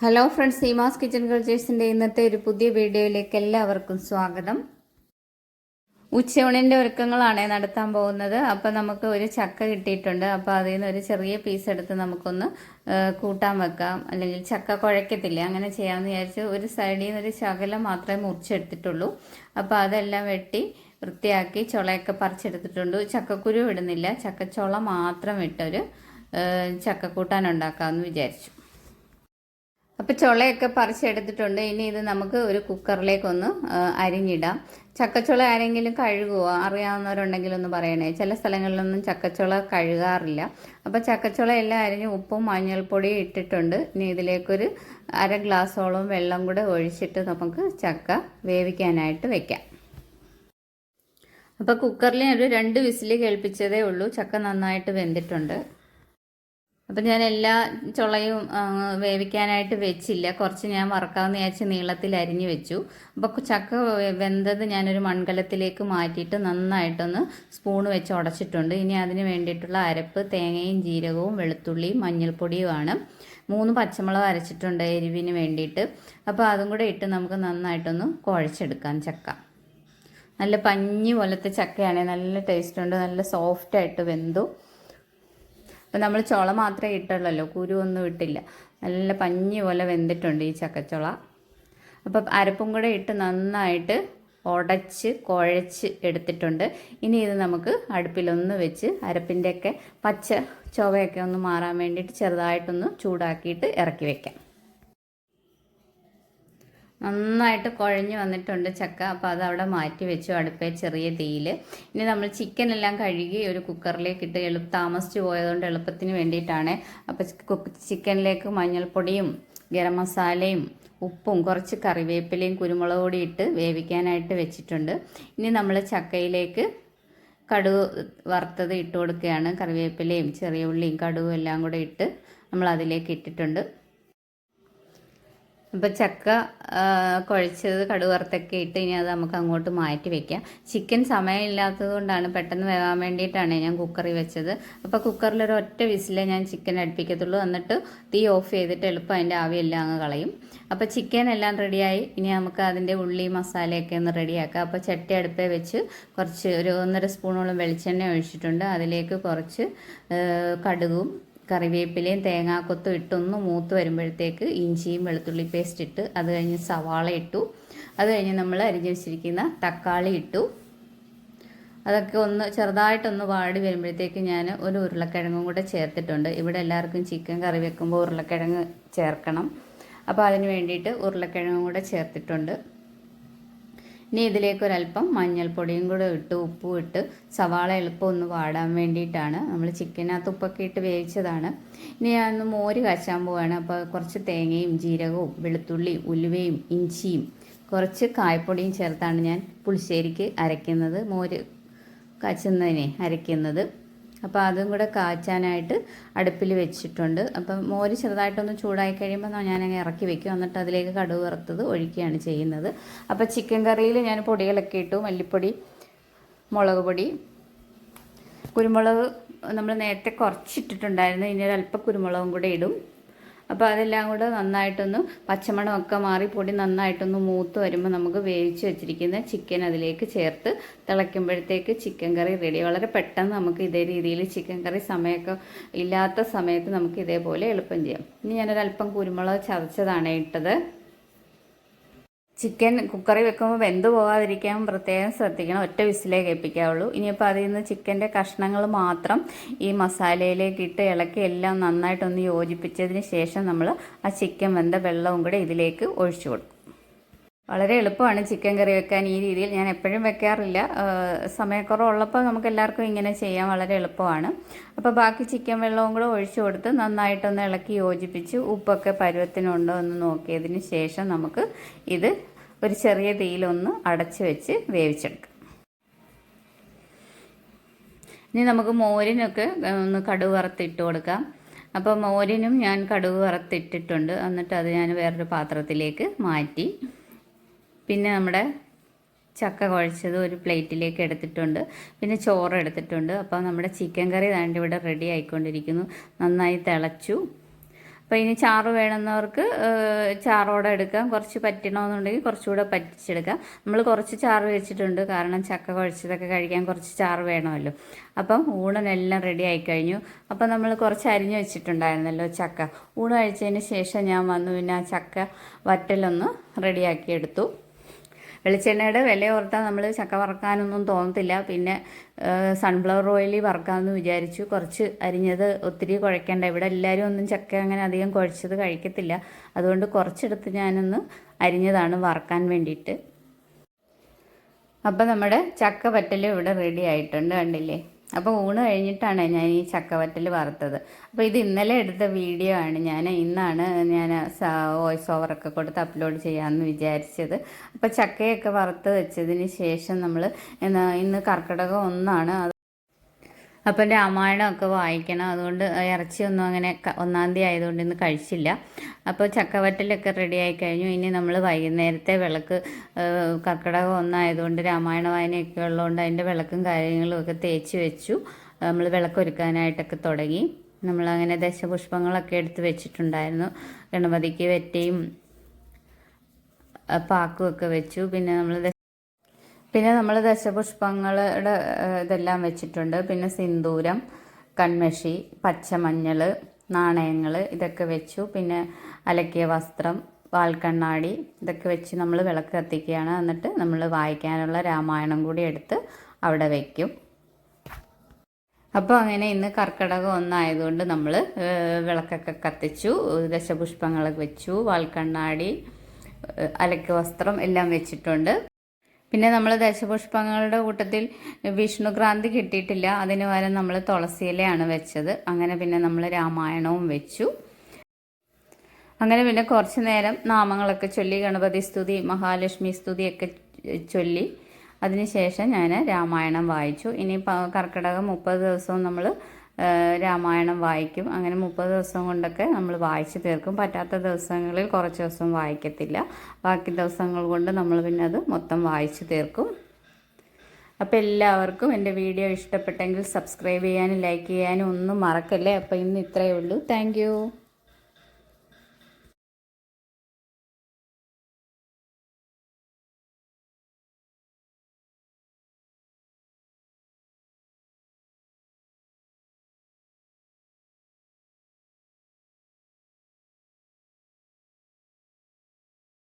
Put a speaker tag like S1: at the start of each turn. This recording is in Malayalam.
S1: ഹലോ ഫ്രണ്ട്സ് സീമാസ് കിച്ചൺ കൾച്ചേഴ്സിന്റെ ഇന്നത്തെ ഒരു പുതിയ വീഡിയോയിലേക്ക് എല്ലാവർക്കും സ്വാഗതം. ഉച്ചയൂണിന്റെ ഒരുക്കങ്ങളാണ് നടത്താൻ പോകുന്നത്. അപ്പോൾ നമുക്ക് ഒരു ചക്ക കിട്ടിയിട്ടുണ്ട്. അപ്പോൾ അതിൽ നിന്ന് ഒരു ചെറിയ പീസ് എടുത്ത് നമുക്കൊന്ന് കൂട്ടാൻ വെക്കാം. അല്ലെങ്കിൽ ചക്ക കുഴക്കത്തില്ല? അങ്ങനെ ചെയ്യാമെന്ന് വിചാരിച്ച് ഒരു സൈഡിൽ നിന്ന് ഒരു ശകലം മാത്രമേ മുറിച്ചെടുത്തിട്ടുള്ളൂ. അപ്പോൾ അതെല്ലാം വെട്ടി വൃത്തിയാക്കി ചുളയൊക്കെ പറിച്ചെടുത്തിട്ടുണ്ട്. ചക്കക്കുരു ഇടുന്നില്ല. ചക്കച്ചുള മാത്രം ഇട്ടൊരു ചക്കക്കൂട്ടാൻ ഉണ്ടാക്കാമെന്ന് വിചാരിച്ചു. അപ്പോൾ ചുളയൊക്കെ പറിച്ചെടുത്തിട്ടുണ്ട്. ഇനി ഇത് നമുക്ക് ഒരു കുക്കറിലേക്കൊന്ന് അരിഞ്ഞിടാം. ചക്കച്ചുള ആരെങ്കിലും കഴുകുമോ അറിയാവുന്നവരുണ്ടെങ്കിൽ ഒന്ന് പറയണേ. ചില സ്ഥലങ്ങളിലൊന്നും ചക്കച്ചുള കഴുകാറില്ല. അപ്പോൾ ചക്കച്ചുള എല്ലാം അരിഞ്ഞ് ഉപ്പും മഞ്ഞൾപ്പൊടിയും ഇട്ടിട്ടുണ്ട്. ഇനി ഇതിലേക്കൊരു അര ഗ്ലാസോളം വെള്ളം കൂടെ ഒഴിച്ചിട്ട് നമുക്ക് ചക്ക വേവിക്കാനായിട്ട് വെക്കാം. അപ്പോൾ കുക്കറിൽ ഒരു രണ്ട് വിസിൽ കേൾപ്പിച്ചതേ ഉള്ളൂ. ചക്ക നന്നായിട്ട് വെന്തിട്ടുണ്ട്. അപ്പം ഞാൻ എല്ലാ ചുളയും വേവിക്കാനായിട്ട് വെച്ചില്ല. കുറച്ച് ഞാൻ വറക്കാമെന്ന് വിചാരിച്ച് നീളത്തിൽ അരിഞ്ഞു വെച്ചു. അപ്പോൾ ചക്ക വെന്തത് ഞാനൊരു മൺകലത്തിലേക്ക് മാറ്റിയിട്ട് നന്നായിട്ടൊന്ന് സ്പൂൺ വെച്ച് ഉടച്ചിട്ടുണ്ട് ഇനി അതിന് വേണ്ടിയിട്ടുള്ള അരപ്പ് തേങ്ങയും ജീരകവും വെളുത്തുള്ളിയും മഞ്ഞൾപ്പൊടിയുമാണ്. മൂന്ന് പച്ചമുളക് അരച്ചിട്ടുണ്ട് എരിവിന് വേണ്ടിയിട്ട്. അപ്പോൾ അതും കൂടെ ഇട്ട് നമുക്ക് നന്നായിട്ടൊന്ന് കുഴച്ചെടുക്കാം ചക്ക. നല്ല പഞ്ഞി പോലത്തെ ചക്കയാണെങ്കിൽ നല്ല ടേസ്റ്റ് ഉണ്ട്. നല്ല സോഫ്റ്റായിട്ട് വെന്തു. അപ്പം നമ്മൾ ചുള മാത്രമേ ഇട്ടുള്ളല്ലോ കുരു ഒന്നും ഇട്ടില്ല. നല്ല പഞ്ഞി പോലെ വെന്തിട്ടുണ്ട് ഈ ചക്കച്ചുള. അപ്പം അരപ്പും കൂടെ ഇട്ട് നന്നായിട്ട് ഉടച്ച് കുഴച്ച് എടുത്തിട്ടുണ്ട്. ഇനി ഇത് നമുക്ക് അടുപ്പിലൊന്ന് വെച്ച് അരപ്പിന്റെയൊക്കെ പച്ച ചുവയൊക്കെ ഒന്ന് മാറാൻ വേണ്ടിയിട്ട് ചെറുതായിട്ടൊന്ന് ചൂടാക്കിയിട്ട് ഇറക്കി വെക്കാം. നന്നായിട്ട് കുഴഞ്ഞ് വന്നിട്ടുണ്ട് ചക്ക. അപ്പോൾ അത് അവിടെ മാറ്റി വെച്ചു അടുപ്പേ ചെറിയ തീയിൽ ഇനി നമ്മൾ ചിക്കൻ എല്ലാം കഴുകി ഒരു കുക്കറിലേക്ക് ഇട്ട് എളു താമസിച്ച് പോയതുകൊണ്ട് എളുപ്പത്തിന് വേണ്ടിയിട്ടാണ്. അപ്പോൾ ചിക്കനിലേക്ക് മഞ്ഞൾപ്പൊടിയും ഗരം മസാലയും ഉപ്പും കുറച്ച് കറിവേപ്പിലയും കുരുമുളക് പൊടി ഇട്ട് വേവിക്കാനായിട്ട് വെച്ചിട്ടുണ്ട്. ഇനി നമ്മൾ ചക്കയിലേക്ക് കടുവ് വറുത്തത് ഇട്ട് കൊടുക്കുകയാണ്. കറിവേപ്പിലയും ചെറിയ ഉള്ളിയും കടുവും എല്ലാം കൂടെ ഇട്ട് നമ്മൾ അതിലേക്ക് ഇട്ടിട്ടുണ്ട്. അപ്പോൾ ചക്ക കുഴച്ചത് കടുവറുത്തൊക്കെ ഇട്ട് ഇനി അത് നമുക്ക് അങ്ങോട്ട് മാറ്റി വെക്കാം. ചിക്കൻ സമയമില്ലാത്തത് കൊണ്ടാണ് പെട്ടെന്ന് വേവാൻ വേണ്ടിയിട്ടാണ് ഞാൻ കുക്കറിൽ വെച്ചത്. അപ്പോൾ കുക്കറിൽ ഒരു ഒറ്റ വിസിലേ ഞാൻ ചിക്കൻ അടുപ്പിക്കത്തുള്ളൂ. എന്നിട്ട് തീ ഓഫ് ചെയ്തിട്ട് എളുപ്പം അതിന്റെ ആവിയെല്ലാം അങ്ങ് കളയും. അപ്പോൾ ചിക്കൻ എല്ലാം റെഡിയായി. ഇനി നമുക്ക് അതിന്റെ ഉള്ളി മസാലയൊക്കെ ഒന്ന് റെഡിയാക്കാം. അപ്പോൾ ചട്ടി അടുപ്പേ വെച്ച് കുറച്ച് ഒരു ഒന്നര സ്പൂണോളം വെളിച്ചെണ്ണ ഒഴിച്ചിട്ടുണ്ട്. അതിലേക്ക് കുറച്ച് കടുകും കറിവേപ്പിലയും തേങ്ങാക്കൊത്തും ഇട്ടൊന്ന് മൂത്ത് വരുമ്പോഴത്തേക്ക് ഇഞ്ചിയും വെളുത്തുള്ളി പേസ്റ്റ് ഇട്ട് അത് കഴിഞ്ഞ് സവാള ഇട്ടു. അത് കഴിഞ്ഞ് നമ്മൾ അരിഞ്ഞ് വെച്ചിരിക്കുന്ന തക്കാളി ഇട്ടു. അതൊക്കെ ഒന്ന് ചെറുതായിട്ടൊന്ന് വാടി വരുമ്പോഴത്തേക്ക് ഞാൻ ഒരു ഉരുളക്കിഴങ്ങും കൂടെ ചേർത്തിട്ടുണ്ട്. ഇവിടെ എല്ലാവർക്കും ചിക്കൻ കറി വെക്കുമ്പോൾ ഉരുളക്കിഴങ്ങ് ചേർക്കണം. അപ്പോൾ അതിന് വേണ്ടിയിട്ട് ഉരുളക്കിഴങ്ങും കൂടെ ചേർത്തിട്ടുണ്ട്. ഇനി ഇതിലേക്ക് ഒരല്പം മഞ്ഞൾപ്പൊടിയും കൂടെ ഇട്ട് ഉപ്പും ഇട്ട് സവാള എളുപ്പം ഒന്ന് വാടാൻ വേണ്ടിയിട്ടാണ് നമ്മൾ ചിക്കനകത്ത് ഉപ്പൊക്കെ ഇട്ട് വേവിച്ചതാണ്. ഇനി ഞാൻ ഒന്ന് മോര് കാച്ചാൻ പോവാണ്. അപ്പോൾ കുറച്ച് തേങ്ങയും ജീരകവും വെളുത്തുള്ളിയും ഉലുവയും ഇഞ്ചിയും കുറച്ച് കായപ്പൊടിയും ചേർത്താണ് ഞാൻ പുളിശ്ശേരിക്ക് അരയ്ക്കുന്നത്. മോര് കാച്ചുന്നതിനെ അരയ്ക്കുന്നത്. അപ്പോൾ അതും കൂടെ കാച്ചാനായിട്ട് അടുപ്പിൽ വെച്ചിട്ടുണ്ട്. അപ്പം മോര് ചെറുതായിട്ടൊന്ന് ചൂടായി കഴിയുമ്പോൾ ഞാനങ്ങ് ഇറക്കി വെക്കും. എന്നിട്ട് അതിലേക്ക് കടുവ് വറുത്തത് ഒഴിക്കുകയാണ് ചെയ്യുന്നത്. അപ്പോൾ ചിക്കൻ കറിയിൽ ഞാൻ പൊടികളൊക്കെ ഇട്ടു. മല്ലിപ്പൊടി മുളക് പൊടി കുരുമുളക്. നമ്മൾ നേരത്തെ കുറച്ചിട്ടിട്ടുണ്ടായിരുന്നു. ഇനി ഒരല്പം കുരുമുളകും കൂടെ ഇടും. അപ്പോൾ അതെല്ലാം കൂടെ നന്നായിട്ടൊന്ന് പച്ചമണമൊക്കെ മാറി പൊടി നന്നായിട്ടൊന്ന് മൂത്ത് വരുമ്പോൾ നമുക്ക് വേവിച്ച് വെച്ചിരിക്കുന്ന ചിക്കൻ അതിലേക്ക് ചേർത്ത് തിളയ്ക്കുമ്പോഴത്തേക്ക് ചിക്കൻ കറി റെഡി വളരെ പെട്ടെന്ന് നമുക്ക് ഇതേ രീതിയിൽ ചിക്കൻ കറി സമയമൊക്കെ ഇല്ലാത്ത സമയത്ത് നമുക്ക് ഇതേപോലെ എളുപ്പം ചെയ്യാം. ഇനി ഞാനൊരല്പം കുരുമുളക് ചതച്ചതാണ് ഇട്ടത്. ചിക്കൻ കുക്കറിൽ വെക്കുമ്പോൾ വെന്ത് പോകാതിരിക്കാൻ പ്രത്യേകം ശ്രദ്ധിക്കണം. ഒറ്റ വിസിലേ കേൾപ്പിക്കാവുള്ളൂ. ഇനിയിപ്പോൾ അതിൽ നിന്ന് ചിക്കന്റെ കഷ്ണങ്ങൾ മാത്രം ഈ മസാലയിലേക്ക് ഇട്ട് ഇളക്കി എല്ലാം നന്നായിട്ടൊന്ന് യോജിപ്പിച്ചതിന് ശേഷം നമ്മൾ ആ ചിക്കൻ വെന്ത വെള്ളവും കൂടെ ഇതിലേക്ക് ഒഴിച്ചു കൊടുക്കും. വളരെ എളുപ്പമാണ് ചിക്കൻ കറി വെക്കാൻ ഈ രീതിയിൽ. ഞാൻ എപ്പോഴും വെക്കാറില്ല. സമയക്കുറവുള്ളപ്പോൾ നമുക്ക് എല്ലാവർക്കും ഇങ്ങനെ ചെയ്യാൻ വളരെ എളുപ്പമാണ്. അപ്പോൾ ബാക്കി ചിക്കൻ വെള്ളവും കൂടെ ഒഴിച്ചു കൊടുത്ത് നന്നായിട്ടൊന്ന് ഇളക്കി യോജിപ്പിച്ച് ഉപ്പൊക്കെ പരുവത്തിനുണ്ടോ എന്ന് നോക്കിയതിന് ശേഷം നമുക്ക് ഇത് ഒരു ചെറിയ തീയിലൊന്ന് അടച്ചു വെച്ച് വേവിച്ചെടുക്കാം. ഇനി നമുക്ക് മോരിനൊക്കെ ഒന്ന് കടുക് വറുത്തിട്ട് കൊടുക്കാം. അപ്പോൾ മോരിനും ഞാൻ കടുക് വറുത്തിട്ടിട്ടുണ്ട്. എന്നിട്ട് അത് ഞാൻ വേറൊരു പാത്രത്തിലേക്ക് മാറ്റി. പിന്നെ നമ്മുടെ ചക്ക കുഴച്ചത് ഒരു പ്ലേറ്റിലേക്ക് എടുത്തിട്ടുണ്ട്. പിന്നെ ചോറ് എടുത്തിട്ടുണ്ട്. അപ്പോൾ നമ്മുടെ ചിക്കൻ കറി ദാണ്ട് ഇവിടെ റെഡി ആയിക്കൊണ്ടിരിക്കുന്നു. നന്നായി തിളച്ചു. അപ്പോൾ ഇനി ചാറ് വേണമെന്നവർക്ക് ചാറോടെ എടുക്കാം. കുറച്ച് പറ്റണമെന്നുണ്ടെങ്കിൽ കുറച്ചുകൂടെ പറ്റിച്ചെടുക്കാം. നമ്മൾ കുറച്ച് ചാറ് വെച്ചിട്ടുണ്ട്. കാരണം ചക്ക കുഴച്ചതൊക്കെ കഴിക്കാൻ കുറച്ച് ചാറ് വേണമല്ലോ. അപ്പം ഊണിനെല്ലാം റെഡി ആയി കഴിഞ്ഞു അപ്പം നമ്മൾ കുറച്ച് അരിഞ്ഞു വെച്ചിട്ടുണ്ടായിരുന്നല്ലോ ചക്ക. ഊണ് കഴിച്ചതിന് ശേഷം ഞാൻ വന്നു. പിന്നെ ആ ചക്ക വറ്റലൊന്ന് റെഡിയാക്കി എടുത്തു. വെളിച്ചെണ്ണയുടെ വില ഓർത്താൽ നമ്മൾ ചക്ക വറക്കാനൊന്നും തോന്നത്തില്ല. പിന്നെ സൺഫ്ലവർ ഓയിലിൽ വറക്കാമെന്ന് വിചാരിച്ചു. കുറച്ച് അരിഞ്ഞത് ഒത്തിരി കുഴക്കേണ്ട. ഇവിടെ എല്ലാവരും ഒന്നും ചക്ക അങ്ങനെ അധികം കുഴച്ചത് കഴിക്കത്തില്ല. അതുകൊണ്ട് കുറച്ചെടുത്ത് ഞാനൊന്ന് അരിഞ്ഞതാണ് വറക്കാൻ വേണ്ടിയിട്ട്. അപ്പം നമ്മുടെ ചക്ക പറ്റൽ ഇവിടെ റെഡി ആയിട്ടുണ്ട് കണ്ടില്ലേ? അപ്പോൾ ഊണ് കഴിഞ്ഞിട്ടാണ് ഞാൻ ഈ ചക്കവറ്റൽ വറുത്തത്. അപ്പോൾ ഇത് ഇന്നലെ എടുത്ത വീഡിയോ ആണ്. ഞാൻ ഇന്നാണ് ഞാൻ വോയിസ് ഓവറൊക്കെ കൊടുത്ത് അപ്ലോഡ് ചെയ്യാമെന്ന് വിചാരിച്ചത്. അപ്പോൾ ചക്കയൊക്കെ വറുത്ത് വെച്ചതിന് ശേഷം നമ്മൾ ഇന്ന് കർക്കിടകം ഒന്നാണ്. അപ്പം രാമായണമൊക്കെ വായിക്കണം. അതുകൊണ്ട് ഇറച്ചിയൊന്നും അങ്ങനെ ഒന്നാം തീയതി ആയതുകൊണ്ട് ഇന്ന് കഴിച്ചില്ല. അപ്പോൾ ചക്കവറ്റലൊക്കെ റെഡി ആയി കഴിഞ്ഞു. ഇനി നമ്മൾ വൈകുന്നേരത്തെ വിളക്ക് കർക്കിടകം ഒന്നായതുകൊണ്ട് രാമായണ വായനയൊക്കെ ഉള്ളതുകൊണ്ട് അതിന്റെ വിളക്കും കാര്യങ്ങളും ഒക്കെ തേച്ച് വെച്ചു. നമ്മൾ വിളക്കൊരുക്കാനായിട്ടൊക്കെ തുടങ്ങി. നമ്മളങ്ങനെ ദശപുഷ്പങ്ങളൊക്കെ എടുത്ത് വെച്ചിട്ടുണ്ടായിരുന്നു. ഗണപതിക്ക് വെറ്റയും പാക്കുമൊക്കെ വെച്ചു. പിന്നെ നമ്മൾ പിന്നെ നമ്മൾ ദശപുഷ്പങ്ങളുടെ ഇതെല്ലാം വെച്ചിട്ടുണ്ട്. പിന്നെ സിന്ദൂരം കൺമഷി പച്ചമഞ്ഞൾ നാണയങ്ങൾ ഇതൊക്കെ വെച്ചു. പിന്നെ അലക്കിയ വസ്ത്രം വാൽക്കണ്ണാടി ഇതൊക്കെ വെച്ച് നമ്മൾ വിളക്ക് കത്തിക്കുകയാണ്. എന്നിട്ട് നമ്മൾ വായിക്കാനുള്ള രാമായണം കൂടി എടുത്ത് അവിടെ വയ്ക്കും അപ്പോൾ അങ്ങനെ ഇന്ന് കർക്കിടകം ഒന്നായതുകൊണ്ട് നമ്മൾ വിളക്കൊക്കെ കത്തിച്ചു. ദശപുഷ്പങ്ങളൊക്കെ വെച്ചു. വാൽക്കണ്ണാടി അലക്ക് വസ്ത്രം എല്ലാം വെച്ചിട്ടുണ്ട്. പിന്നെ നമ്മൾ ദശപുഷ്പങ്ങളുടെ കൂട്ടത്തിൽ വിഷ്ണുക്രാന്തി കിട്ടിയിട്ടില്ല. അതിന് പകരം നമ്മൾ തുളസിയിലയാണ് വെച്ചത്. അങ്ങനെ പിന്നെ നമ്മൾ രാമായണവും വെച്ചു. അങ്ങനെ പിന്നെ കുറച്ച് നേരം നാമങ്ങളൊക്കെ ചൊല്ലി ഗണപതി സ്തുതി മഹാലക്ഷ്മി സ്തുതിയൊക്കെ ചൊല്ലി. അതിനുശേഷം ഞാൻ രാമായണം വായിച്ചു. ഇനി കർക്കിടകം മുപ്പത് ദിവസവും നമ്മൾ രാമായണം വായിക്കും. അങ്ങനെ മുപ്പത് ദിവസം കൊണ്ടൊക്കെ നമ്മൾ വായിച്ച് തീർക്കും. പറ്റാത്ത ദിവസങ്ങളിൽ കുറച്ച് ദിവസം വായിക്കത്തില്ല. ബാക്കി ദിവസങ്ങൾ കൊണ്ട് നമ്മൾ പിന്നെ അത് മൊത്തം വായിച്ച് തീർക്കും. അപ്പോൾ എല്ലാവർക്കും എന്റെ വീഡിയോ ഇഷ്ടപ്പെട്ടെങ്കിൽ സബ്സ്ക്രൈബ് ചെയ്യാനും ലൈക്ക് ചെയ്യാനും ഒന്നും മറക്കല്ലേ? അപ്പോൾ ഇന്ന് ഇത്രയേ ഉള്ളൂ. താങ്ക്